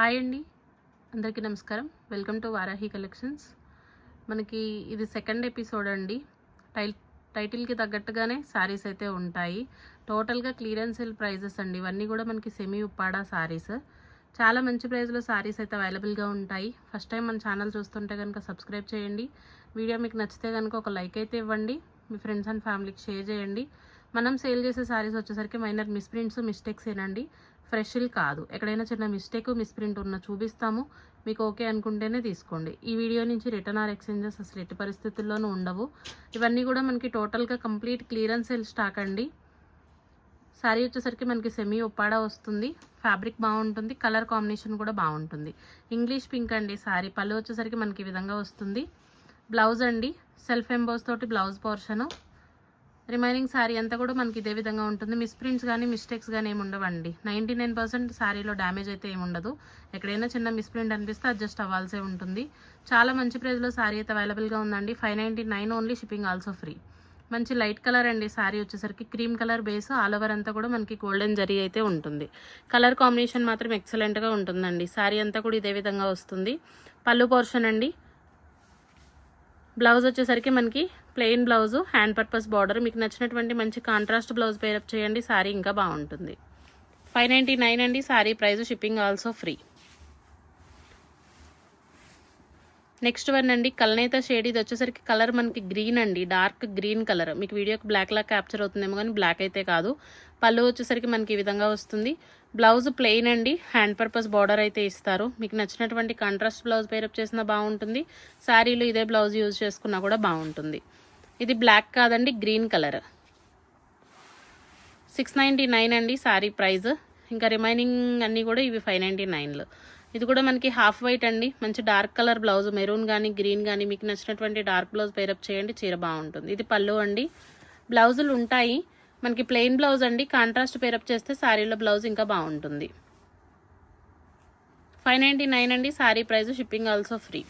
Hi అండి. అందరికీ నమస్కారం. వెల్కమ్ టు వారాహి కలెక్షన్స్ మనకి ఇది సెకండ్ ఎపిసోడ్ అండి. టైల్ టైటిల్కి తగ్గట్టుగానే శారీస్ అయితే ఉంటాయి. టోటల్గా క్లియరెన్స్ సేల్ ప్రైజెస్ అండి. ఇవన్నీ కూడా మనకి సెమీ ఉప్పాడా శారీస్ చాలా మంచి ప్రైస్లో శారీస్ అయితే అవైలబుల్గా ఉంటాయి. ఫస్ట్ టైం మన ఛానల్ చూస్తుంటే కనుక సబ్స్క్రైబ్ చేయండి. వీడియో మీకు నచ్చితే కనుక ఒక లైక్ అయితే ఇవ్వండి. మీ ఫ్రెండ్స్ అండ్ ఫ్యామిలీకి షేర్ చేయండి. మనం సేల్ చేసే శారీస్ వచ్చేసరికి మైనర్ మిస్ప్రింట్స్ మిస్టేక్స్ ఏనండి. ఫ్రెష్లు కాదు. ఎక్కడైనా చిన్న మిస్టేక్ మిస్ప్రింట్ ఉన్న చూపిస్తాము. మీకు ఓకే అనుకుంటేనే తీసుకోండి. ఈ వీడియో నుంచి రిటర్న్ ఆర్ ఎక్స్చేంజెస్ అసలు ఎట్టి పరిస్థితుల్లోనూ ఉండవు. ఇవన్నీ కూడా మనకి టోటల్గా కంప్లీట్ క్లియరెన్స్ సేల్ స్టాక్ అండి. శారీ వచ్చేసరికి మనకి సెమీ ఒప్పాడా వస్తుంది. ఫ్యాబ్రిక్ బాగుంటుంది. కలర్ కాంబినేషన్ కూడా బాగుంటుంది. ఇంగ్లీష్ పింక్ అండి శారీ పళ్ళు వచ్చేసరికి మనకి ఈ విధంగా వస్తుంది. బ్లౌజ్ అండి. సెల్ఫ్ ఎంబోస్ తోటి బ్లౌజ్ పోర్షను. రిమైనింగ్ శారీ అంతా కూడా మనకి ఇదే విధంగా ఉంటుంది. మిస్ప్రింట్స్ కానీ మిస్టేక్స్ కానీ ఏమి ఉండవండి. నైంటీ నైన్ పర్సెంట్ శారీలో డ్యామేజ్ అయితే ఏమి ఉండదు. ఎక్కడైనా చిన్న మిస్ప్రింట్ అనిపిస్తే అడ్జస్ట్ అవ్వాల్సే ఉంటుంది. చాలా మంచి ప్రైస్లో శారీ అయితే అవైలబుల్గా ఉందండి. Five ninety nine only shipping also free. మంచి లైట్ కలర్ అండి శారీ వచ్చేసరికి. Cream colour base all over అంతా కూడా మనకి గోల్డెన్ జరీ అయితే ఉంటుంది. కలర్ కాంబినేషన్ మాత్రం ఎక్సలెంట్గా ఉంటుందండి. శారీ అంతా కూడా ఇదే విధంగా వస్తుంది. పళ్ళు పోర్షన్ అండి. బ్లౌజ్ వచ్చేసరికి మనకి plain blouse hand purpose border. మీకు నచ్చినటువంటి మంచి కాంట్రాస్ట్ బ్లౌజ్ పేరప్ చేయండి శారీ ఇంకా బాగుంటుంది. ఫైవ్ నైంటీ నైన్ అండి sari price shipping also free. Next one అండి కల్నేత షేడ్. ఇది వచ్చేసరికి కలర్ మనకి గ్రీన్ అండి డార్క్ గ్రీన్ కలర్. మీకు వీడియోకి బ్లాక్ లా క్యాప్చర్ అవుతుందేమో కానీ బ్లాక్ అయితే కాదు. పళ్ళు వచ్చేసరికి మనకి ఈ విధంగా వస్తుంది. బ్లౌజ్ ప్లెయిన్ అండి హ్యాండ్ పర్పస్ బార్డర్ అయితే ఇస్తారు. మీకు నచ్చినటువంటి కాంట్రాస్ట్ బ్లౌజ్ పేరప్ చేసినా బాగుంటుంది. శారీలో ఇదే బ్లౌజ్ యూజ్ చేసుకున్నా కూడా బాగుంటుంది. ఇది బ్లాక్ కాదండి green colour. Six ninety nine అండి శారీ ప్రైస్. ఇంకా రిమైనింగ్ అన్నీ కూడా ఇవి ఫైవ్ నైంటీ నైన్లో ఇది కూడా మనకి హాఫ్ వైట్ అండి మంచి డార్క్ కలర్ బ్లౌజ్ మెరూన్ కానీ గ్రీన్ కానీ మీకు నచ్చినటువంటి డార్క్ బ్లౌజ్ పేరప్ చేయండి చీర బాగుంటుంది. ఇది పళ్ళు అండి. బ్లౌజులు ఉంటాయి మనకి ప్లెయిన్ బ్లౌజ్ అండి కాంట్రాస్ట్ పేరప్ చేస్తే శారీలో బ్లౌజ్ ఇంకా బాగుంటుంది. ఫైవ్ నైంటీ నైన్ అండి sari price shipping also free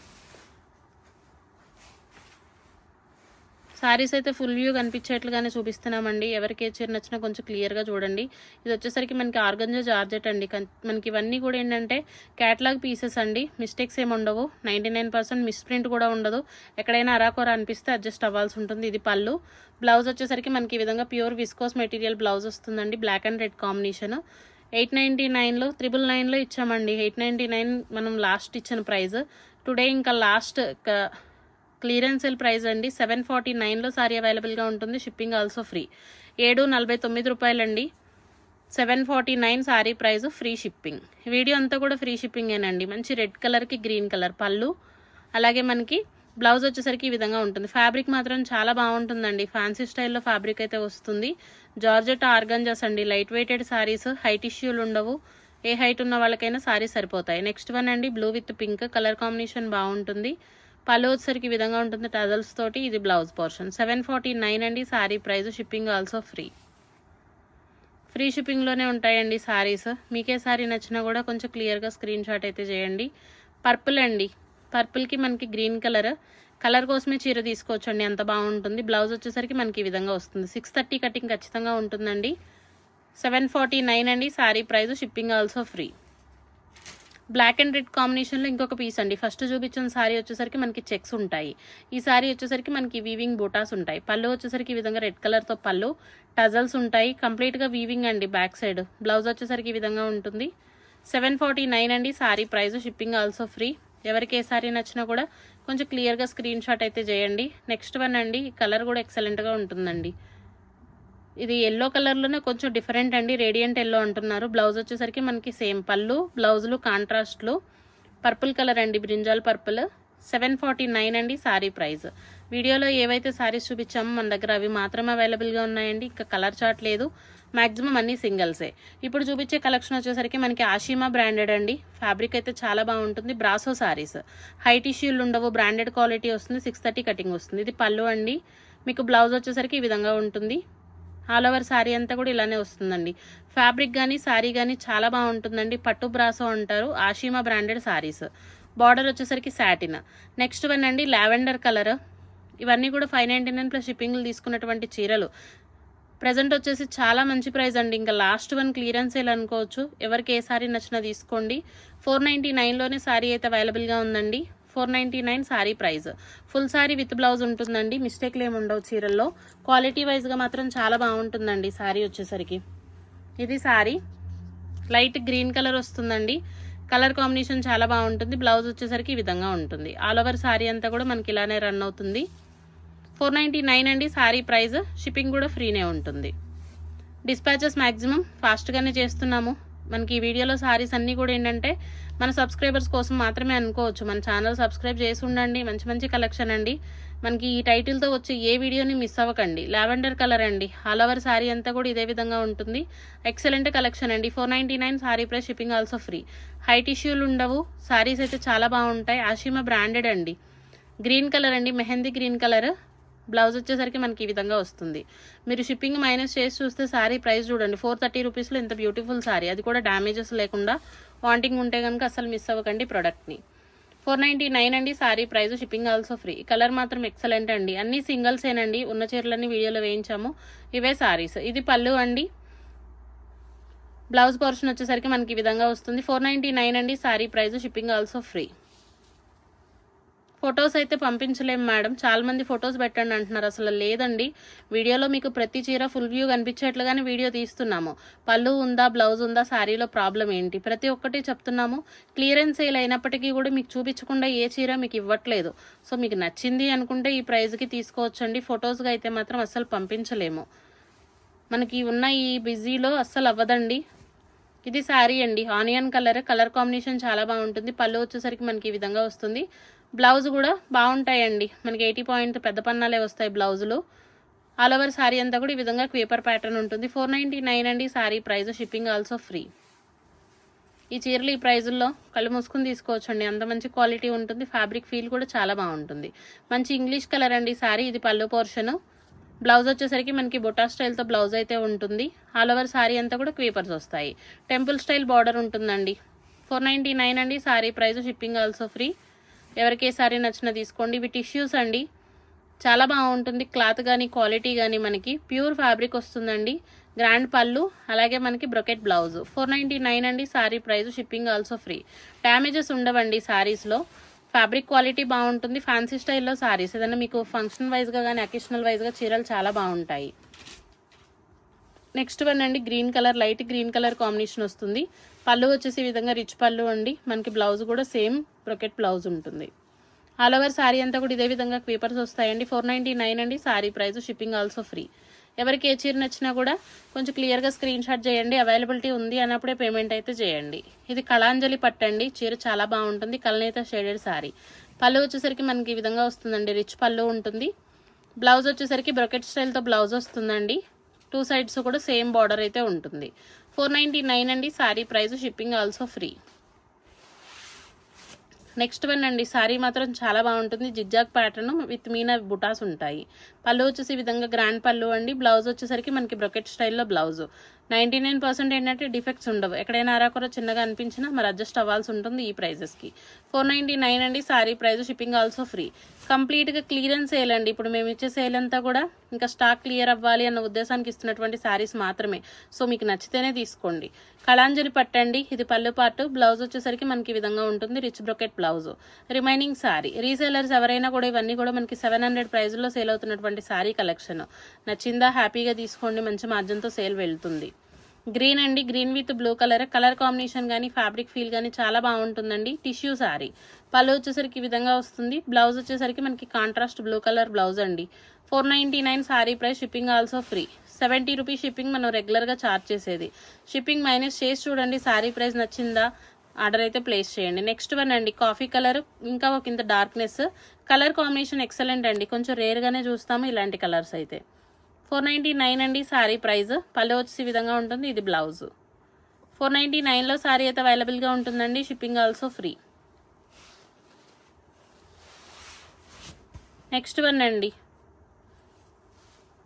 saris అయితే ఫుల్ వ్యూ కనిపించేట్లుగానే చూపిస్తున్నామండి. ఎవరికి ఏ చీర నచ్చినా కొంచెం క్లియర్గా చూడండి. ఇది వచ్చేసరికి మనకి ఆర్గంజా జార్జెట్ అండి. కన్- మనకి ఇవన్నీ కూడా ఏంటంటే క్యాటలాగ్ పీసెస్ అండి. మిస్టేక్స్ ఏమి ఉండవు. నైంటీ నైన్ పర్సెంట్ మిస్ప్రింట్ కూడా ఉండదు. ఎక్కడైనా అరాకొర అనిపిస్తే అడ్జస్ట్ అవ్వాల్సి ఉంటుంది. ఇది పళ్ళు. బ్లౌజ్ వచ్చేసరికి మనకి ఈ విధంగా ప్యూర్ విస్కోస్ మెటీరియల్ బ్లౌజ్ వస్తుందండి. Black and red combination eight ninety నైన్లో త్రిబుల్ నైన్లో ఇచ్చామండి. ఎయిట్ నైంటీ నైన్ మనం లాస్ట్ ఇచ్చిన ప్రైజ్ టుడే ఇంకా లాస్ట్ క్లియరెన్స్ సెల్ ప్రైస్ అండి సెవెన్ ఫార్టీ నైన్లో సారీ అవైలబుల్గా ఉంటుంది షిప్పింగ్ ఆల్సో ఫ్రీ ఏడు నలభై తొమ్మిది రూపాయలండి. Seven forty nine sari price free shipping video అంతా కూడా ఫ్రీ షిప్పింగేనండి మంచి రెడ్ కలర్కి గ్రీన్ కలర్ పళ్ళు. అలాగే మనకి బ్లౌజ్ వచ్చేసరికి ఈ విధంగా ఉంటుంది. ఫ్యాబ్రిక్ మాత్రం చాలా బాగుంటుందండి. ఫ్యాన్సీ స్టైల్లో ఫ్యాబ్రిక్ అయితే వస్తుంది. జార్జెట్ ఆర్గంజాస్ అండి. లైట్ వెయిటెడ్ శారీస్ హైట్ ఇష్యూలు ఉండవు. ఏ హైట్ ఉన్న వాళ్ళకైనా సారీ సరిపోతాయి. నెక్స్ట్ వన్ అండి blue with pink colour combination బాగుంటుంది. పళ్ళు వచ్చేసరికి విధంగా ఉంటుంది. టజల్స్ తోటి ఇది blouse portion seven forty nine అండి sari price shipping also free free షిప్పింగ్లోనే ఉంటాయండి సారీస్ మీకే సారీ నచ్చినా కూడా కొంచెం క్లియర్గా స్క్రీన్ షాట్ అయితే చేయండి. పర్పుల్ అండి. పర్పుల్కి మనకి గ్రీన్ కలర్ కలర్ కోసమే చీర తీసుకోవచ్చండి. అంత బాగుంటుంది. బ్లౌజ్ వచ్చేసరికి మనకి ఈ విధంగా వస్తుంది. సిక్స్ థర్టీ కటింగ్ ఖచ్చితంగా ఉంటుందండి. సెవెన్ ఫార్టీ నైన్ అండి. Sari price shipping also free black and red కాంబినేషన్లో ఇంకొక పీస్ అండి. ఫస్ట్ చూపించిన సారీ వచ్చేసరికి మనకి చెక్స్ ఉంటాయి. ఈ సారీ వచ్చేసరికి మనకి వీవింగ్ బూటాస్ ఉంటాయి. పళ్ళు వచ్చేసరికి ఈ విధంగా రెడ్ కలర్తో పళ్ళు టజల్స్ ఉంటాయి. కంప్లీట్గా వీవింగ్ అండి బ్యాక్ సైడ్ బ్లౌజ్ వచ్చేసరికి ఈ విధంగా ఉంటుంది. సెవెన్ ఫార్టీ నైన్ అండి. Sari price shipping also free ఎవరికి ఏ సారీ నచ్చినా కూడా కొంచెం క్లియర్గా స్క్రీన్ షాట్ అయితే చేయండి. నెక్స్ట్ వన్ అండి. కలర్ కూడా ఎక్సలెంట్గా ఉంటుందండి. ఇది ఎల్లో కలర్లోనే కొంచెం డిఫరెంట్ అండి. రేడియంట్ ఎల్లో అంటున్నారు. బ్లౌజ్ వచ్చేసరికి మనకి సేమ్ పళ్ళు బ్లౌజులు కాంట్రాస్ట్లు పర్పుల్ కలర్ అండి. Brinjal purple seven forty nine అండి సారీ ప్రైస్ వీడియోలో ఏవైతే సారీస్ చూపించామో మన దగ్గర అవి మాత్రమే అవైలబుల్గా ఉన్నాయండి. ఇంకా కలర్ చార్ట్ లేదు. మ్యాక్సిమం అన్నీ సింగిల్సే ఇప్పుడు చూపించే కలెక్షన్ వచ్చేసరికి మనకి ఆషిమా బ్రాండెడ్ అండి. ఫ్యాబ్రిక్ అయితే చాలా బాగుంటుంది. బ్రాసో శారీస్ హై టిష్యూలు ఉండవు. బ్రాండెడ్ క్వాలిటీ వస్తుంది. సిక్స్ థర్టీ కటింగ్ వస్తుంది. ఇది పళ్ళు అండి. మీకు బ్లౌజ్ వచ్చేసరికి ఈ విధంగా ఉంటుంది. ఆల్ ఓవర్ శారీ అంతా కూడా ఇలానే వస్తుందండి. ఫ్యాబ్రిక్ కానీ శారీ కానీ చాలా బాగుంటుందండి. పట్టు బ్రాసో అంటారు. ఆషీమా బ్రాండెడ్ శారీస్ బార్డర్ వచ్చేసరికి శాటిన్ నెక్స్ట్ వన్ అండి లావెండర్ కలర్. ఇవన్నీ కూడా ఫైవ్ నైంటీ నైన్ ప్లస్ షిప్పింగ్లు తీసుకున్నటువంటి చీరలు. ప్రజెంట్ వచ్చేసి చాలా మంచి ప్రైస్ అండి. ఇంకా లాస్ట్ వన్ క్లియరెన్స్ సేల్ అనుకోవచ్చు. ఎవరికి ఏ సారీ నచ్చినా తీసుకోండి. ఫోర్ నైంటీ నైన్లోనే సారీ అయితే అవైలబుల్గా ఉందండి. Four ninety nine sari price. Full sari with blouse ఉంటుందండి. మిస్టేక్లు ఏమి ఉండవు చీరల్లో. క్వాలిటీ వైజ్గా మాత్రం చాలా బాగుంటుందండి సారీ వచ్చేసరికి. ఇది సారీ. లైట్ గ్రీన్ కలర్ వస్తుందండి. కలర్ కాంబినేషన్ చాలా బాగుంటుంది. బ్లౌజ్ వచ్చేసరికి ఈ విధంగా ఉంటుంది. ఆల్ ఓవర్ శారీ అంతా కూడా మనకి ఇలానే రన్ అవుతుంది. ఫోర్ నైంటీ నైన్ అండి శారీ ప్రైస్. షిప్పింగ్ కూడా ఫ్రీనే ఉంటుంది. డిస్పాచెస్ మ్యాక్సిమం ఫాస్ట్గానే చేస్తున్నాము. మనకి ఈ వీడియోలో సారీస్ అన్నీ కూడా ఏంటంటే మన సబ్స్క్రైబర్స్ కోసం మాత్రమే అనుకోవచ్చు. మన ఛానల్ సబ్స్క్రైబ్ చేసి ఉండండి. మంచి మంచి కలెక్షన్ అండి. మనకి ఈ టైటిల్తో వచ్చే ఏ వీడియోని మిస్ అవ్వకండి. లావెండర్ కలర్ అండి. ఆల్ ఓవర్ శారీ అంతా కూడా ఇదే విధంగా ఉంటుంది. ఎక్సలెంట్ కలెక్షన్ అండి. Four ninety nine sari price shipping also free high టిష్యూలు ఉండవు. శారీస్ అయితే చాలా బాగుంటాయి. ఆషిమా బ్రాండెడ్ అండి. గ్రీన్ కలర్ అండి. మెహందీ గ్రీన్ కలర్ బ్లౌజ్ వచ్చేసరికి మనకి ఈ విధంగా వస్తుంది. మీరు షిప్పింగ్ మైనస్ చేసి చూస్తే శారీ ప్రైస్ చూడండి. ఫోర్ థర్టీ రూపీస్లో ఇంత బ్యూటిఫుల్ సారీ. అది కూడా డ్యామేజెస్ లేకుండా వాంటింగ్ ఉంటే కనుక అసలు మిస్ అవ్వకండి ప్రోడక్ట్ని ఫోర్ నైంటీ నైన్ అండి sari price shipping also free colour మాత్రం ఎక్సలెంట్ అండి. అన్ని సింగిల్సేనండి ఉన్న చీరలన్నీ వీడియోలో వేయించాము. ఇవే శారీస్ ఇది పళ్ళు అండి. బ్లౌజ్ పోర్షన్ వచ్చేసరికి మనకి ఈ విధంగా వస్తుంది. ఫోర్ నైంటీ నైన్ అండి sari price shipping also free photos అయితే పంపించలేము మేడం. చాలా మంది ఫొటోస్ పెట్టండి అంటున్నారు. అసలు లేదండి. వీడియోలో మీకు ప్రతి చీర ఫుల్ వ్యూ కనిపించేట్లుగానే వీడియో తీస్తున్నాము. పళ్ళు ఉందా బ్లౌజ్ ఉందా శారీలో ప్రాబ్లం ఏంటి? ప్రతి ఒక్కటి చెప్తున్నాము. క్లియరెన్స్ సేల్ అయినప్పటికీ కూడా మీకు చూపించకుండా ఏ చీర మీకు ఇవ్వట్లేదు. సో మీకు నచ్చింది అనుకుంటే ఈ ప్రైజ్కి తీసుకోవచ్చండి. ఫొటోస్గా అయితే మాత్రం అస్సలు పంపించలేము. మనకి ఉన్న ఈ బిజీలో అస్సలు అవ్వదండి. ఇది శారీ అండి. ఆనియన్ కలర్ కలర్ కాంబినేషన్ చాలా బాగుంటుంది. పళ్ళు వచ్చేసరికి మనకి ఈ విధంగా వస్తుంది. బ్లౌజ్ కూడా బాగుంటాయండి. మనకి ఎయిటీ పాయింట్ పెద్ద పన్నాలే వస్తాయి బ్లౌజులు. ఆల్ ఓవర్ శారీ అంతా కూడా ఈ విధంగా క్వీపర్ ప్యాటర్న్ ఉంటుంది. ఫోర్ నైంటీ నైన్ అండి sari price shipping also free ఈ చీరలు ఈ ప్రైజుల్లో కళ్ళు మూసుకుని తీసుకోవచ్చండి. అంత మంచి క్వాలిటీ ఉంటుంది. ఫ్యాబ్రిక్ ఫీల్ కూడా చాలా బాగుంటుంది. మంచి ఇంగ్లీష్ కలర్ అండి శారీ ఇది పళ్ళు పోర్షను బ్లౌజ్ వచ్చేసరికి మనకి బొటా స్టైల్తో బ్లౌజ్ అయితే ఉంటుంది. ఆల్ ఓవర్ శారీ అంతా కూడా క్వీపర్స్ వస్తాయి. టెంపుల్ స్టైల్ బార్డర్ ఉంటుందండి. ఫోర్ నైంటీ నైన్ అండి sari price shipping also free ఎవరికి ఏ నచ్చిన నచ్చినా తీసుకోండి. ఇవి టిష్యూస్ అండి. చాలా బాగుంటుంది. క్లాత్ కానీ క్వాలిటీ కానీ మనకి. ప్యూర్ ఫ్యాబ్రిక్ వస్తుందండి. గ్రాండ్ పళ్ళు అలాగే మనకి brocade blouse four ninety nine అండి. Sari price shipping also free damages ఉండవండి శారీస్లో ఫ్యాబ్రిక్ క్వాలిటీ బాగుంటుంది. ఫ్యాన్సీ స్టైల్లో శారీస్ ఏదైనా మీకు ఫంక్షన్ వైజ్గా కానీ అకేషనల్ వైజ్గా చీరలు చాలా బాగుంటాయి. నెక్స్ట్ వన్ అండి green colour light green colour combination వస్తుంది. పళ్ళు వచ్చేసి ఈ విధంగా రిచ్ పళ్ళు అండి. మనకి బ్లౌజ్ కూడా సేమ్ బ్రొకెట్ బ్లౌజ్ ఉంటుంది. ఆల్ ఓవర్ శారీ అంతా కూడా ఇదే విధంగా పేపర్స్ వస్తాయండి. ఫోర్ నైంటీ నైన్ అండి sari price shipping also free. ఎవరికి ఏ చీర నచ్చినా కూడా కొంచెం క్లియర్గా స్క్రీన్ షాట్ చేయండి. అవైలబిలిటీ ఉంది అన్నప్పుడే పేమెంట్ అయితే చేయండి. ఇది కళాంజలి పట్టండి చీర చాలా బాగుంటుంది. కలనేత షేడెడ్ శారీ పళ్ళు వచ్చేసరికి మనకి ఈ విధంగా వస్తుందండి. రిచ్ పళ్ళు ఉంటుంది. బ్లౌజ్ వచ్చేసరికి బ్రొకెట్ స్టైల్తో బ్లౌజ్ వస్తుందండి. టూ సైడ్స్ కూడా సేమ్ బార్డర్ అయితే ఉంటుంది. ఫోర్ నైంటీ నైన్ అండి. Sari price shipping also free. Next one అండి. శారీ మాత్రం చాలా బాగుంటుంది. Zigzag pattern with meena butas ఉంటాయి. పళ్ళు వచ్చేసి ఈ విధంగా గ్రాండ్ పళ్ళు అండి. బ్లౌజ్ వచ్చేసరికి మనకి బ్రొకెట్ స్టైల్లో బ్లౌజ్. నైంటీ నైన్ పర్సెంట్ ఏంటంటే డిఫెక్ట్స్ ఉండవు. ఎక్కడైనా అరాకొర చిన్నగా అనిపించినా మరి అడ్జస్ట్ అవ్వాల్సి ఉంటుంది ఈ ప్రైజెస్కి ఫోర్ నైంటీ నైన్ అండి sari price shipping also free కంప్లీట్గా క్లియరెన్స్ సేల్ అండి. ఇప్పుడు మేము ఇచ్చే సేల్ అంతా కూడా ఇంకా స్టాక్ క్లియర్ అవ్వాలి అన్న ఉద్దేశానికి ఇస్తున్నటువంటి శారీస్ మాత్రమే. సో మీకు నచ్చితేనే తీసుకోండి. కళాంజలి పట్టండి ఇది పళ్ళు పాటు బ్లౌజ్ వచ్చేసరికి మనకి ఈ విధంగా ఉంటుంది. Rich brocade blouse remaining sari resellers ఎవరైనా కూడా ఇవన్నీ కూడా మనకి సెవెన్ హండ్రెడ్ ప్రైస్లో సేల్ అవుతున్నటువంటి శారీ కలెక్షన్ నచ్చిందా? హ్యాపీగా తీసుకోండి. మంచి మార్జిన్తో సేల్ వెళ్తుంది. గ్రీన్ అండి. Green with blue colour colour combination కానీ ఫ్యాబ్రిక్ ఫీల్ కానీ చాలా బాగుంటుందండి. టిష్యూ శారీ పళ్ళు వచ్చేసరికి ఈ విధంగా వస్తుంది. బ్లౌజ్ వచ్చేసరికి మనకి కాంట్రాస్ట్ బ్లూ కలర్ బ్లౌజ్ అండి. Four ninety nine sari price shipping also free seventy rupees shipping మనం రెగ్యులర్గా ఛార్జ్ చేసేది. షిప్పింగ్ మైనస్ చేసి చూడండి శారీ ప్రైస్ నచ్చిందా? ఆర్డర్ అయితే ప్లేస్ చేయండి. నెక్స్ట్ వన్ అండి కాఫీ కలర్ ఇంకా ఒక ఇంత డార్క్నెస్ కలర్ కాంబినేషన్ ఎక్సలెంట్ అండి. కొంచెం రేర్గానే చూస్తాము ఇలాంటి కలర్స్ అయితే. ఫోర్ నైంటీ నైన్ అండి శారీ ప్రైస్ పళ్ళు వచ్చేసి విధంగా ఉంటుంది. ఇది బ్లౌజ్. ఫోర్ నైంటీ నైన్లో శారీ అయితే అవైలబుల్గా ఉంటుందండి. Shipping also free next one అండి.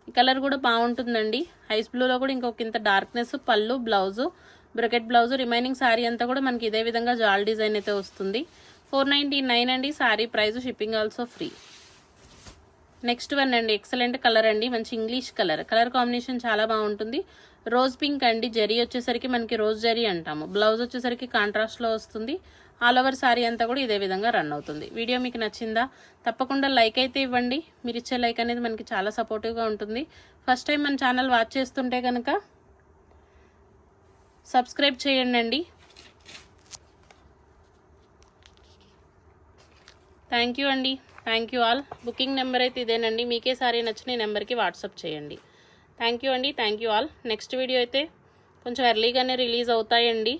ఈ కలర్ కూడా బాగుంటుందండి. ఐస్ బ్లూలో కూడా ఇంకొక ఇంత darkness pallu blouse brocade blouse remaining sari అంతా కూడా మనకి ఇదే విధంగా జాల్ డిజైన్ అయితే వస్తుంది. ఫోర్ నైంటీ నైన్ అండి. Sari price shipping also free next one అండి ఎక్సలెంట్ కలర్ అండి మంచి ఇంగ్లీష్ కలర్ కలర్ కాంబినేషన్ చాలా బాగుంటుంది. రోజ్ పింక్ అండి జరీ వచ్చేసరికి మనకి రోజ్ జరీ అంటాము. బ్లౌజ్ వచ్చేసరికి కాంట్రాస్ట్లో వస్తుంది. ఆల్ ఓవర్ సారీ అంతా కూడా ఇదే విధంగా రన్ అవుతుంది. వీడియో మీకు నచ్చిందా? తప్పకుండా లైక్ అయితే ఇవ్వండి. మీరు ఇచ్చే లైక్ అనేది మనకి చాలా సపోర్టివ్గా ఉంటుంది. ఫస్ట్ టైం మన ఛానల్ వాచ్ చేస్తుంటే కనుక సబ్స్క్రైబ్ చేయండి అండి. థ్యాంక్ యూ అండి. Thank you all. Booking number అయితే ఇదేనండి. మీకే సారీ నచ్చిన ఈ నెంబర్కి వాట్సాప్ చేయండి. థ్యాంక్ యూ అండి. Thank you all. Next video అయితే కొంచెం ఎర్లీగానే రిలీజ్ అవుతాయండి.